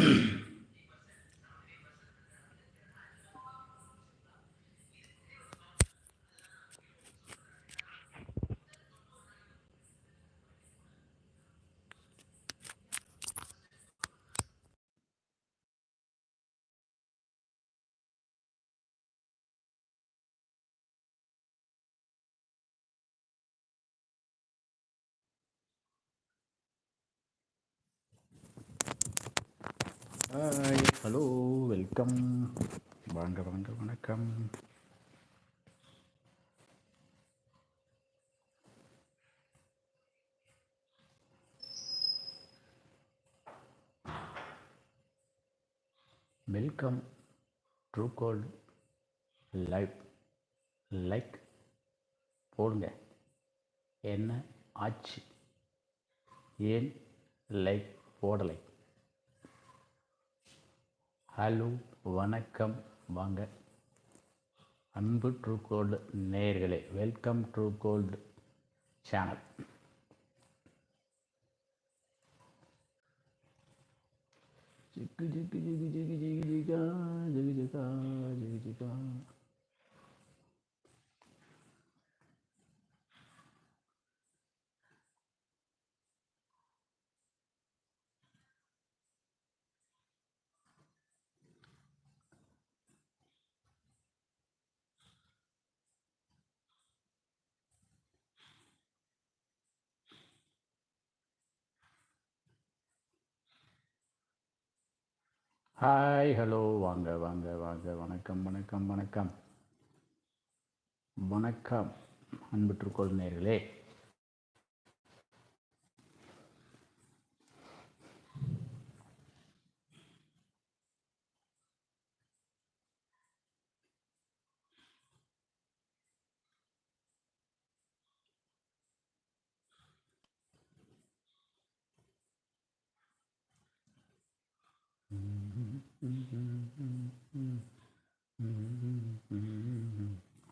Mm-hmm. Hi hello welcome வாங்க வாங்க வணக்கம். Welcome True Gold live like போடுங்க. என்ன ஆச்சு? ஏன் லைக் போடலை? ஹலோ வணக்கம் வாங்க அன்பு ட்ரூ கோல்டு நேயர்களே வெல்கம் ட்ரூ கோல்டு சேனல் ஜிக்கு ஜிக்கு ஜிக்கு ஜிக்கு ஜிகு ஜிகா ஜிகு ஜிகா ஜிகு ஜிகா ஹாய் ஹலோ வாங்க வாங்க வாங்க வணக்கம் வணக்கம் வணக்கம். வணக்கம் அன்பு ட்ரூகோல்டு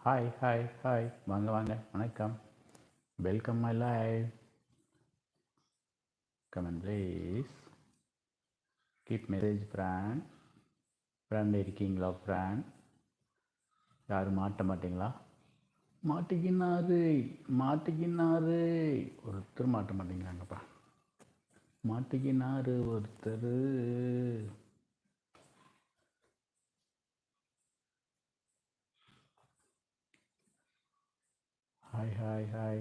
ஹாய் ஹாய் ஹாய் வாங்க வாங்க. வணக்கம். Welcome my live comment please keep message prawn friend இருக்கீங்களா ஃப்ரான் யாரும் மாட்ட மாட்டீங்களா? மாட்டிக்கினாரு மாட்டிக்கினாரு. ஒருத்தர் மாட்ட மாட்டேங்கிறாங்கப்பா மாட்டிக்கினாரு ஒருத்தர். Hi hi hi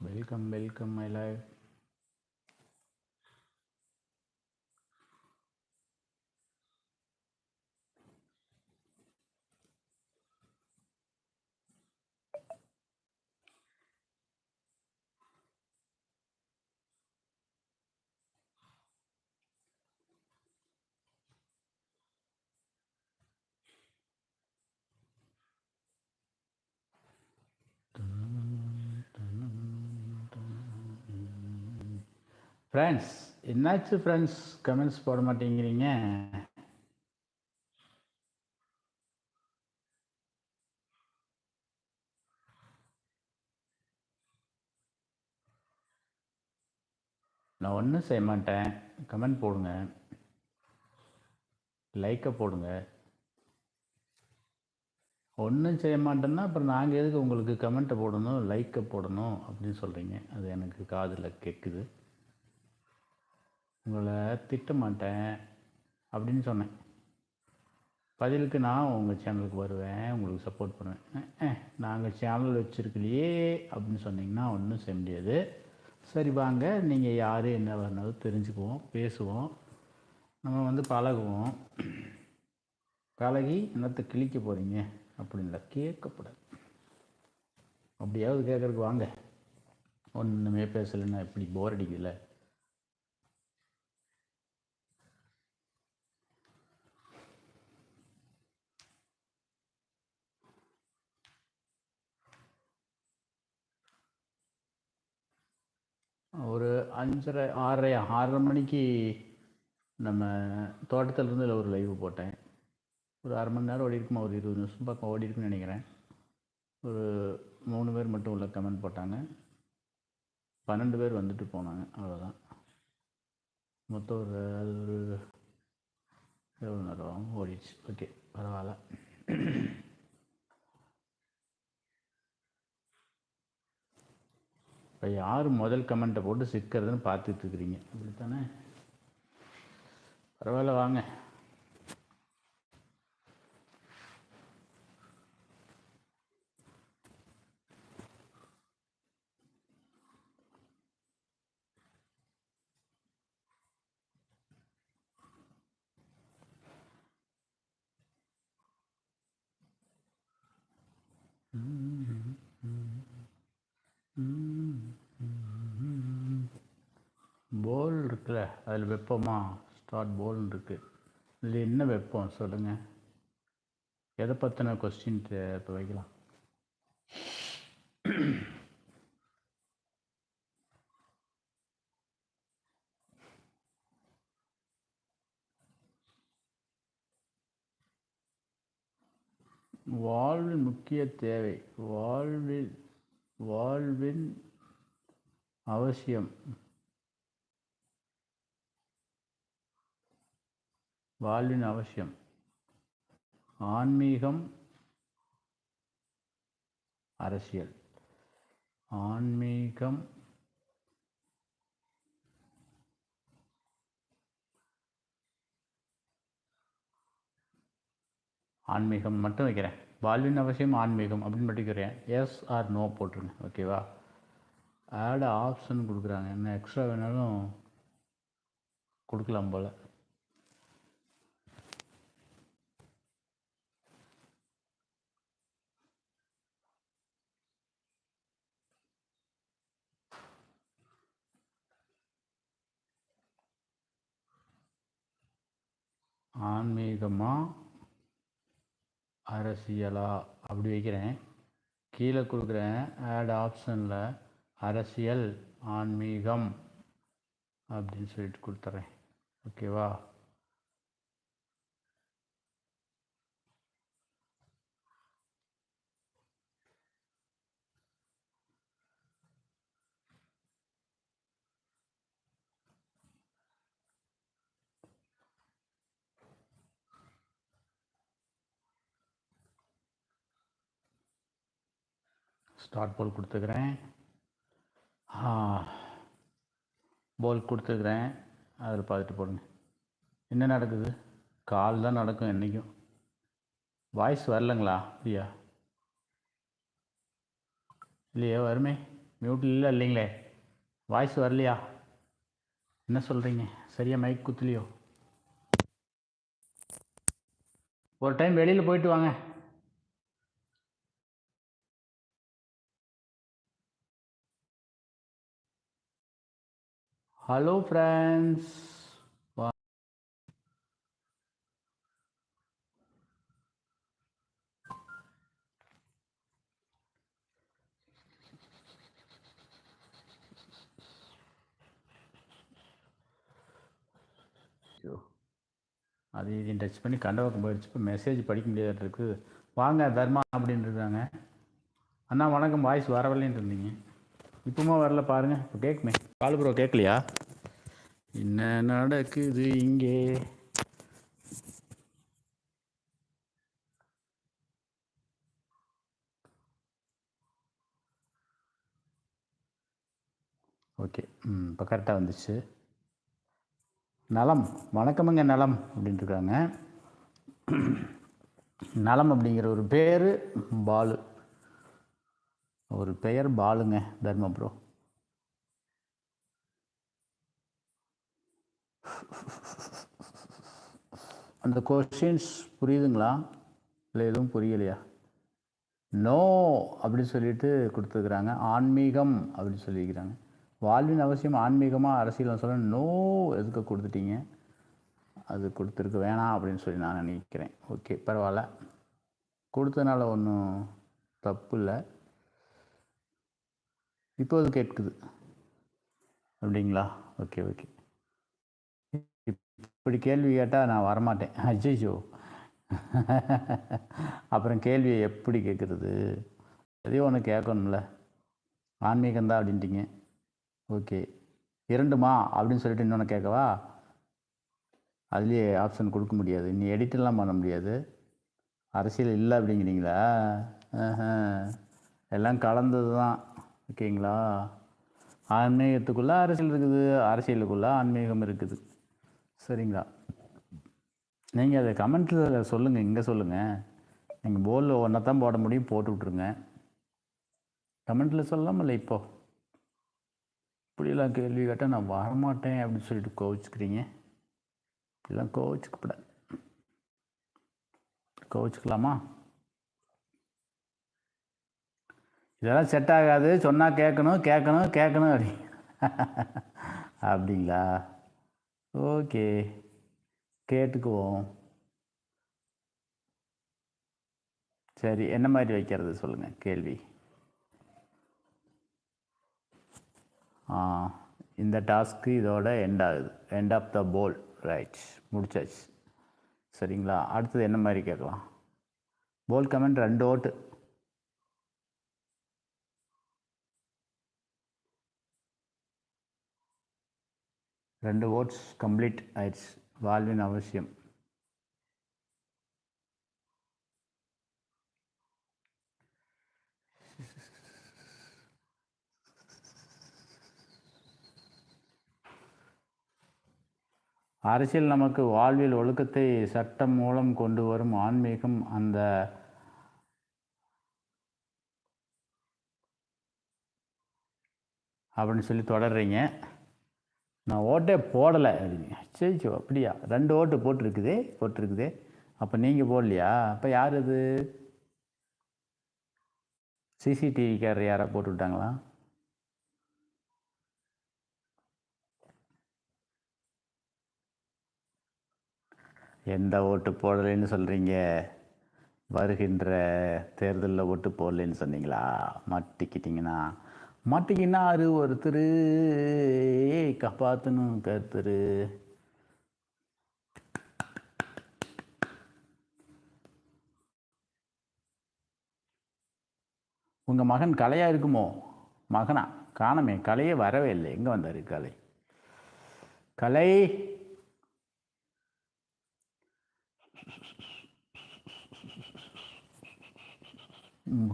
welcome welcome my live friends என்னாச்சு ஃப்ரெண்ட்ஸ் கமெண்ட்ஸ் போட மாட்டேங்கிறீங்க. நான் ஒன்றும் செய்ய மாட்டேன். கமெண்ட் போடுங்க. லைக்கை போடுங்க. ஒன்றும் செய்ய மாட்டேன்னா அப்புறம் நாங்கள் எதுக்கு உங்களுக்கு கமெண்ட்டை போடணும் லைக்கை போடணும் அப்படின்னு சொல்கிறீங்க அது எனக்கு காதில் கேட்குது உங்களை திட்ட மாட்டேன் அப்படின்னு சொன்னேன். பதிலுக்கு நான் உங்கள் சேனலுக்கு வருவேன் உங்களுக்கு சப்போர்ட் பண்ணுவேன். நாங்கள் சேனல் வச்சுருக்கலையே அப்படின்னு சொன்னீங்கன்னா ஒன்றும் செய்ய முடியாது. சரி வாங்க. நீங்கள் யார் என்ன வரணும் தெரிஞ்சுக்குவோம் பேசுவோம். நம்ம வந்து பழகுவோம். பழகி என்னத்தை கிழிக்க போகிறீங்க அப்படின்ல கேட்கக்கூடாது அப்படியாவது கேட்குறதுக்கு வாங்க. ஒன்றுமே பேசலைன்னா எப்படி போர் அடிக்குதுல்ல? ஒரு அஞ்சரை ஆறரை ஆறரை மணிக்கு நம்ம தோட்டத்திலேருந்து ஒரு லைவ் போட்டேன். ஒரு அரை மணி நேரம் ஓடி இருக்குமா? ஒரு இருபது நிமிஷம் பக்கம் ஓடி இருக்குன்னு நினைக்கிறேன். ஒரு மூணு பேர் மட்டும் உள்ள கமெண்ட் போட்டாங்க. பன்னெண்டு பேர் வந்துட்டு போனாங்க. அவ்வளோதான் மொத்தம் ஒரு அது ஒரு எவ்வளோ நேரம் ஓடிடுச்சு. ஓகே பரவாயில்ல. இப்போ யார் முதல் கமெண்ட்டை போட்டு சிக்கிறதுன்னு பார்த்துட்டு இருக்கிறீங்க. அப்படித்தானே? பரவாயில்ல வாங்க போல் வெப்பமாக ஸ்டார்ட் போல்னு இருக்குது இதில் என்ன வெப்பம்? சொல்லுங்கள் எதை பற்றின கொஸ்டின் இப்போ வைக்கலாம். வாழ்வின் முக்கிய தேவை. வாழ்வில் வாழ்வின் அவசியம். வாழ்வின் அவசியம். ஆன்மீகம் அரசியல். ஆன்மீகம் ஆன்மீகம் மட்டும் வைக்கிறேன். வாழ்வின் அவசியம் ஆன்மீகம் அப்படின்னு மட்டும் வைக்கிறேன். எஸ் ஆர் நோ போட்டுருங்க. ஓகேவா ஆட் ஆப்ஷன் கொடுக்குறாங்க. என்ன எக்ஸ்ட்ரா வேணாலும் கொடுக்கலாம் போல். ஆன்மீகமா? அரசியலா? அப்படி வைக்கிறேன். கீழே கொடுக்குறேன். ஆட் ஆப்ஷனில் அரசியல் ஆன்மீகம் அப்படின்னு சொல்லிட்டு கொடுத்துட்றேன். ஓகேவா ஸ்டார்ட் போல் கொடுத்துக்கிறேன். போல் கொடுத்துக்கிறேன். அதில் பார்த்துட்டு போடுங்க. என்ன நடக்குது? கால் தான் நடக்கும் என்றைக்கும் வாய்ஸ் வரலங்களா? அப்படியா? இல்லையே வருமே. மியூட்டில் இல்லை இல்லைங்களே. வாய்ஸ் வரலையா? என்ன சொல்கிறீங்க சரியாக மைக் குத்துலையோ? ஒரு டைம் வெளியில் போயிட்டு வாங்க. ஹலோ ஃப்ரெண்ட்ஸ் அது இதையும் டச் பண்ணி கண்டவக்கம் போயிடுச்சு. இப்போ மெசேஜ் படிக்க முடியாத இருக்குது வாங்க தர்மா அப்படின்னு இருக்காங்க. அண்ணா வணக்கம். வாய்ஸ் வரவில்லைன்னு இருந்தீங்க. இப்போமா வரல பாருங்க. இப்போ கேட்குமே கால் ப்ரோ கேட்கலையா என்ன நடக்குது இங்கே? ஓகே ம் இப்போ கரெக்டாக வந்துச்சு. நலம் வணக்கமுங்க நலம் அப்படின்ட்டு இருக்காங்க நலம் அப்படிங்கிற ஒரு பேர் பாலு. ஒரு பெயர் பாலுங்க தர்மபுரம். அந்த கொஷின்ஸ் புரியுதுங்களா? இல்லை எதுவும் புரியலையா? நோ அப்படின்னு சொல்லிட்டு கொடுத்துருக்குறாங்க. ஆன்மீகம் அப்படின்னு சொல்லியிருக்கிறாங்க. வாழ்வின் அவசியம் ஆன்மீகமாக அரசியல் சொல்ல நோ எதுக்கு கொடுத்துட்டீங்க? அது கொடுத்துருக்க வேணாம் அப்படின்னு சொல்லி நான் நினைக்கிறேன். ஓகே பரவாயில்ல. கொடுத்தனால ஒன்றும் தப்பு இல்லை. இப்போது கேட்குது. அப்படிங்களா? ஓகே ஓகே இப்படி கேள்வி கேட்டால் நான் வரமாட்டேன். அஜிஜோ அப்புறம் கேள்வியை எப்படி கேட்குறது எதையும் ஒன்று கேட்கணும்ல ஆன்மீகம்தான் அப்படின்ட்டிங்க. ஓகே. இரண்டுமா? அப்படின்னு சொல்லிட்டு இன்னொன்று கேட்கவா அதுலேயே ஆப்ஷன் கொடுக்க முடியாது. நீ எடிட்டெல்லாம் பண்ண முடியாது. அரசியல் இல்லை அப்படிங்கிறீங்களா? எல்லாம் கலந்தது தான் ஓகேங்களா? ஆன்மீகத்துக்குள்ளே அரசியல் இருக்குது. அரசியலுக்குள்ளே ஆன்மீகம் இருக்குது. சரிங்களா? நீங்கள் அதை கமெண்ட்டில் சொல்லுங்கள் இங்கே சொல்லுங்கள் நீங்கள் போர்டில் ஒன்றை தான் போட முடியும் போட்டு விட்ருங்க கமெண்ட்டில் சொல்லாமல்ல இப்போ? இப்படிலாம் கேள்வி கேட்டால் நான் வரமாட்டேன் அப்படின்னு சொல்லிட்டு கோவிச்சுக்கிறீங்க. இப்படிலாம் கோவிச்சுக்கப்பட கோவிச்சுக்கலாமா? இதெல்லாம் செட் ஆகாது சொன்னால் கேட்கணும் கேட்கணும் கேட்கணும் அப்படி. அப்படிங்களா? ஓகே. கேட்டுக்குவோம். சரி என்ன மாதிரி வைக்கிறது சொல்லுங்கள் கேள்வி. ஆ இந்த டாஸ்க்கு இதோட எண்ட் ஆகுது. End of the poll right முடிச்சாச்சு. சரிங்களா? அடுத்தது என்ன மாதிரி கேட்கலாம்? போல் கமெண்ட் ரெண்டு ஓட்டு. ரெண்டு ஓட்ஸ் கம்ப்ளீட் ஆயிடுச்சு. வாழ்வின் அவசியம். அரசியல் நமக்கு வாழ்வில் ஒழுக்கத்தை சட்டம் மூலம் கொண்டு வரும் ஆன்மீகம் அந்த அப்படின்னு சொல்லி தொடர்றீங்க. நான் ஓட்டே போடலை. சரி சரி அப்படியா? ரெண்டு ஓட்டு போட்டிருக்குதே போட்டிருக்குதே. அப்போ நீங்கள் போடலையா? அப்போ யார் அது? சிசிடிவிக்காரர் யாரா போட்டு விட்டாங்களா? எந்த ஓட்டு போடலைன்னு சொல்கிறீங்க வருகின்ற தேர்தலில் ஓட்டு போடலைன்னு சொன்னீங்களா? மாட்டிக்கிட்டிங்கன்னா. மாட்டிக்கினாரு ஒருத்தர். காப்பாற்றணும் கருத்தர். உங்கள் மகன் கலையாக இருக்குமோ? மகனா? காணமே கலையே வரவே இல்லை. எங்கே வந்தார் கலை? கலை?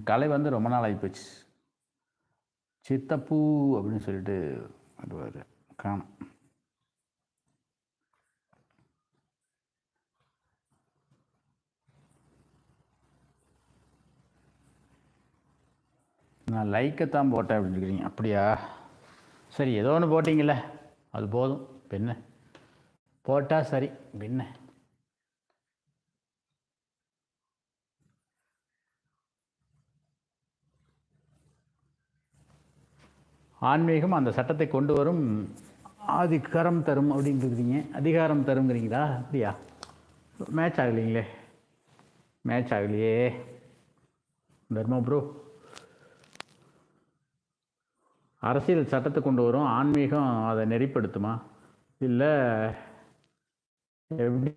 கலை வந்து ரொம்ப நாள் ஆகிப்போச்சு சித்தப்பூ அப்படின்னு சொல்லிட்டு வருவார். காணும். நான் லைக்கை தான் போட்டேன் அப்படின்னு இருக்கிறீங்க அப்படியா? சரி ஏதோ ஒன்று போட்டிங்களே அது போதும். பின்ன. போட்டால் சரி. பின்ன. ஆன்மீகம் அந்த சட்டத்தை கொண்டு வரும். அதிகாரம் தரும் அப்படின்னு இருக்கிறீங்க அதிகாரம் தருங்கிறீங்களா? அப்படியா? மேட்ச் ஆகலைங்களே. மேட்ச் ஆகலையே. தர்மா ப்ரோ அரசியல் சட்டத்தை கொண்டு வரும். ஆன்மீகம் அதை நெறிப்படுத்துமா? இல்லை எப்படி?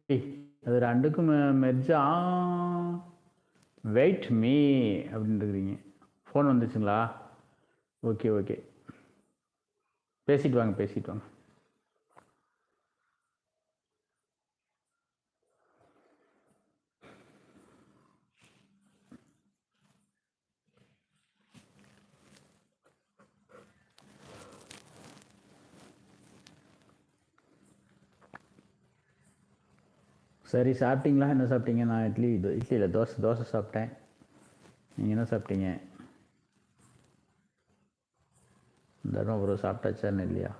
அது ரெண்டுக்கும் மெர்ஜா வெயிட் மீ அப்படின்னு இருக்கிறீங்க ஃபோன் வந்துச்சுங்களா? ஓகே ஓகே பேசிட்டு வாங்க பேசிட்டு வாங்க. சரி சாப்பிட்டீங்களா? என்ன சாப்பிட்டீங்க? நான் இட்லி இட்லியில் தோசை தோசை சாப்பிட்டேன். நீங்கள் என்ன சாப்பிட்டீங்க? தர்மபுரம் சாப்பிட்டாச்சான்னு இல்லையா?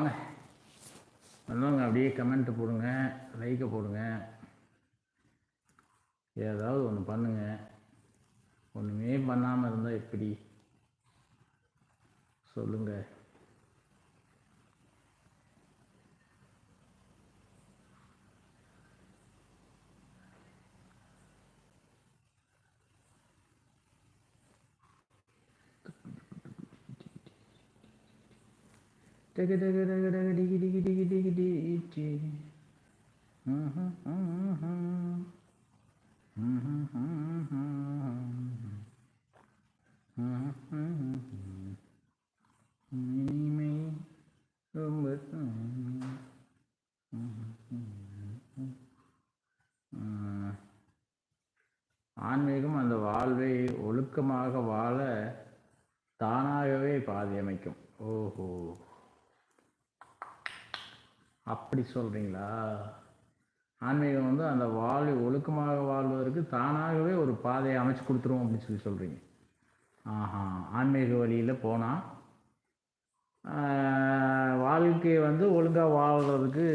வாங்க. வந்தவங்க அப்படியே கமெண்ட்டு போடுங்க லைக்கை போடுங்க. ஏதாவது ஒன்று பண்ணுங்கள் ஒன்றுமே பண்ணாமல் இருந்தால் எப்படி? சொல்லுங்கள் Mm-hmm. அப்படி சொல்கிறீங்களா ஆன்மீகம் வந்து அந்த வாழ்வை ஒழுக்கமாக வாழ்வதற்கு தானாகவே ஒரு பாதையை அமைச்சு கொடுத்துருவோம் அப்படின்னு சொல்லி சொல்கிறீங்க ஆஹா ஆன்மீக வழியில் போனால் வாழ்க்கையை வந்து ஒழுங்காக வாழ்கிறதுக்கு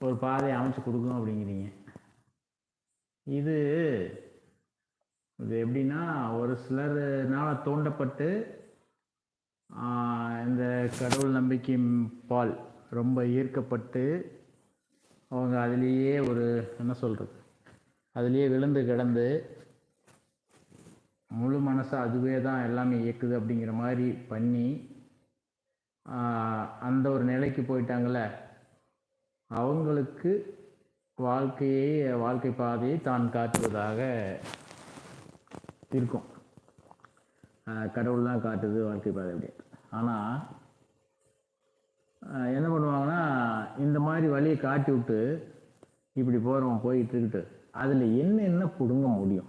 ஒரு பாதையை அமைச்சு கொடுக்கும் அப்படிங்கிறீங்க. இது இது எப்படின்னா ஒரு சிலர்னால் தூண்டப்பட்டு இந்த கடவுள் நம்பிக்கை பால் ரொம்ப ஈர்க்கப்பட்டு அவங்க அதுலேயே ஒரு என்ன சொல்கிறது அதுலேயே விழுந்து கிடந்து முழு மனசை அதுவே தான் எல்லாமே இயக்குது அப்படிங்கிற மாதிரி பண்ணி அந்த ஒரு நிலைக்கு போயிட்டாங்கள அவங்களுக்கு வாழ்க்கையை வாழ்க்கை பாதையை தான் காட்டுவதாக இருக்கும். கடவுள் தான் காட்டுது வாழ்க்கை பாதை அப்படி ஆனால் என்ன பண்ணுவாங்கன்னா இந்த மாதிரி வழியை காட்டி விட்டு இப்படி போகிறவன் போயிட்டு இருக்கிட்டு அதில் என்ன என்ன பிடுங்க முடியும்?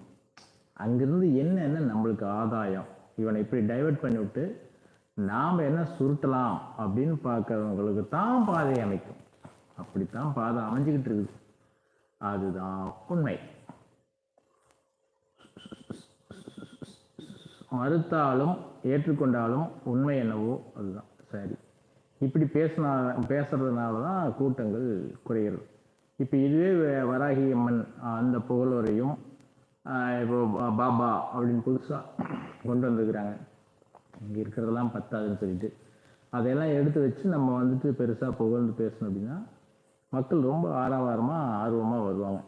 அங்கேருந்து என்ன என்ன நம்மளுக்கு ஆதாயம்? இவனை இப்படி டைவர்ட் பண்ணி விட்டு நாம் என்ன சுருட்டலாம் அப்படின்னு பார்க்குறவங்களுக்கு தான் பாதை அமைக்கும். அப்படித்தான் பாதை அமைஞ்சுக்கிட்டு இருக்குது. அதுதான் உண்மை. மறுத்தாலும் ஏற்றுக்கொண்டாலும் உண்மை என்னவோ அதுதான். சரி. இப்படி பேசினா பேசுறதுனால தான் கூட்டங்கள் குறைகிறது. இப்போ இதுவே வராகி அம்மன் அந்த புகழோரையும் இப்போ பாபா அப்படின்னு புதுசாக கொண்டு வந்திருக்கிறாங்க. இங்கே இருக்கிறதெல்லாம் பத்தாதுன்னு சொல்லிட்டு. அதையெல்லாம் எடுத்து வச்சு நம்ம வந்துட்டு பெருசாக புகழ்ந்து பேசணும் அப்படின்னா மக்கள் ரொம்ப ஆரவாரமாக ஆர்வமாக வருவாங்க.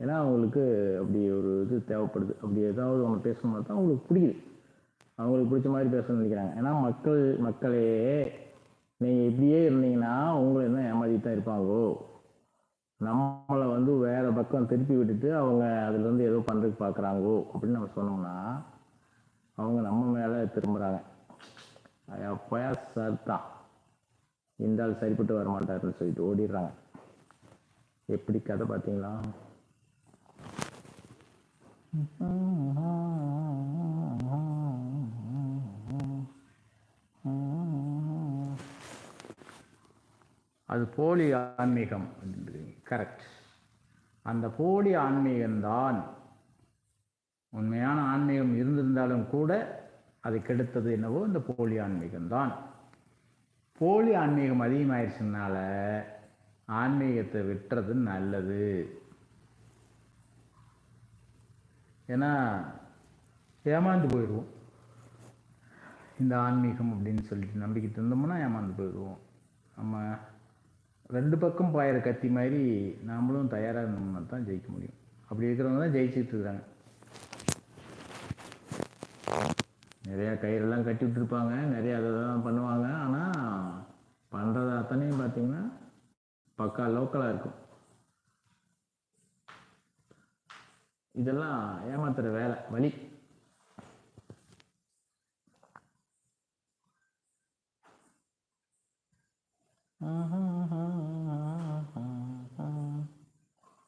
ஏன்னா அவங்களுக்கு அப்படி ஒரு இது தேவைப்படுது. அப்படி ஏதாவது ஒன்று பேசணும்னா தான் அவங்களுக்கு பிடிக்குது அவங்களுக்கு பிடிச்ச மாதிரி பேசணும்னு நினைக்கிறாங்க. ஏன்னா மக்கள் மக்களே நீங்கள் இப்படியே இருந்தீங்கன்னா உங்களை என்ன ஏமாத்திட்டு தான் இருப்பாங்கோ? நம்மளை வந்து வேற பக்கம் திருப்பி விட்டுட்டு அவங்க அதுலேருந்து ஏதோ பண்ணுறதுக்கு பார்க்குறாங்கோ அப்படின்னு நம்ம சொன்னோம்னா அவங்க நம்ம மேலே திரும்புகிறாங்க அப்போயா சார் தான். இந்த ஆள் சரிப்பட்டு வர மாட்டாருன்னு சொல்லிட்டு ஓடிடுறாங்க. எப்படி கதை பார்த்தீங்களா அது போலி ஆன்மீகம் கரெக்ட் அந்த போலி ஆன்மீகம்தான் உண்மையான ஆன்மீகம் இருந்திருந்தாலும் கூட அது கெடுத்தது என்னவோ இந்த போலி ஆன்மீகம்தான் போலி ஆன்மீகம் அதிகமாயிருச்சுனால ஆன்மீகத்தை விட்டுறது நல்லது. ஏன்னா ஏமாந்து போயிடுவோம். இந்த ஆன்மீகம் அப்படின்னு சொல்லிட்டு நம்பிக்கிட்டு இருந்தோம்னா ஏமாந்து போயிடுவோம். நம்ம ரெண்டு பக்கம் பாயிற கத்தி மாதிரி நாமளும் தயாராக இருந்தோம்னா தான் ஜெயிக்க முடியும். அப்படி இருக்கிறவங்க தான் ஜெயிச்சுட்டு இருக்காங்க. நிறையா கயிறெல்லாம் கட்டி விட்டுருப்பாங்க. நிறைய அதை தான் பண்ணுவாங்க. ஆனால் பண்ணுறது அத்தனையும் பார்த்தீங்கன்னா பக்கா லோக்கலாக இருக்கும். இதெல்லாம் ஏமாத்துற வேலை. வழி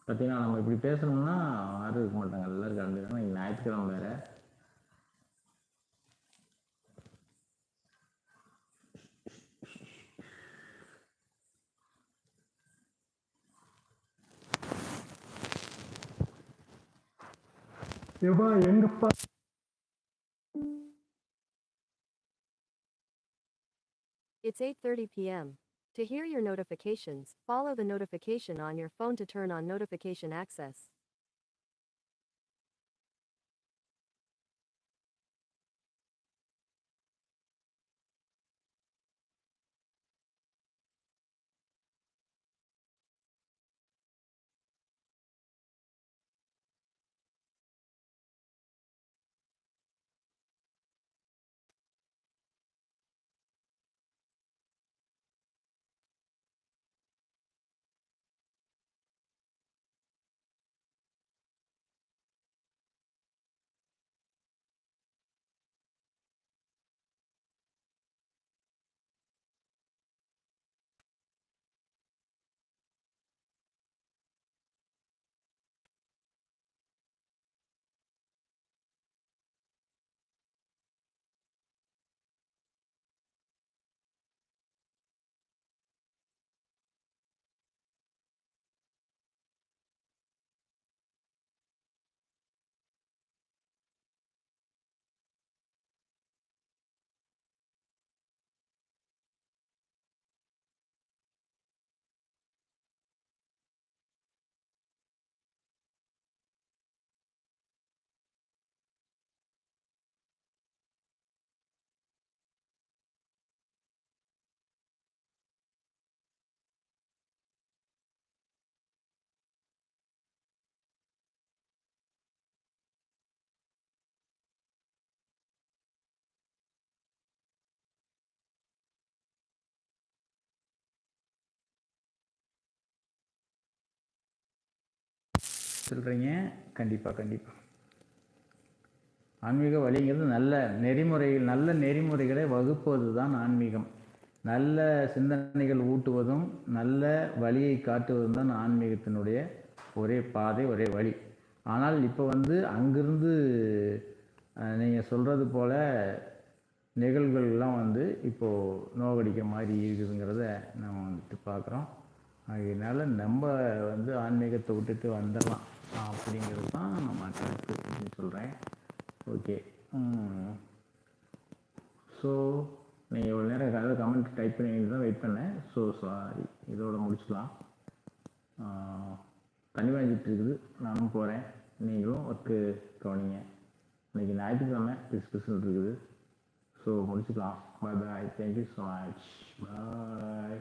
பார்த்தீங்கன்னா நம்ம இப்படி பேசணும்னா யாரும் இருக்க மாட்டாங்க. எல்லாரும் கலந்து இன்னைக்கு ஞாயிற்றுக்கிழமை வேற. எப்பா எங்கப்பா It's 8:30 p.m. To hear your notifications, follow the notification on your phone to turn on notification access. சொல்கிறீங்க கண்டிப்பாக கண்டிப்பாக ஆன்மீக வழிங்கிறது நல்ல நெறிமுறைகள் நல்ல நெறிமுறைகளை வகுப்பது தான் ஆன்மீகம். நல்ல சிந்தனைகள் ஊட்டுவதும் நல்ல வழியை காட்டுவதும் தான் ஆன்மீகத்தினுடைய ஒரே பாதை ஒரே வழி. ஆனால் இப்போ வந்து அங்கிருந்து நீங்கள் சொல்கிறது போல் நிகழ்வுகள்லாம் வந்து இப்போது நோகடிக்க மாதிரி இருக்குதுங்கிறத நம்ம வந்துட்டு பார்க்குறோம் அதனால் நம்ம வந்து ஆன்மீகத்தை விட்டுட்டு வந்துடலாம் அப்படிங்கிறது தான் நம்ம கருத்து அப்படின்னு சொல்கிறேன் ஓகே ஸோ நீங்கள் இவ்வளோ நேரம் ஏதாவது கமெண்ட் டைப் பண்ணி தான் வெயிட் பண்ணேன். ஸோ சாரி இதோட முடிச்சுக்கலாம். தண்ணி வாங்கிட்டு இருக்குது. நானும் போகிறேன் நீங்களும் ஒர்க்கு கவனிங்க. இன்னைக்கு ஞாயிற்றுக்கிழமை டிஸ்கஷன் இருக்குது. ஸோ முடிச்சுக்கலாம். Bye bye thank you so much bye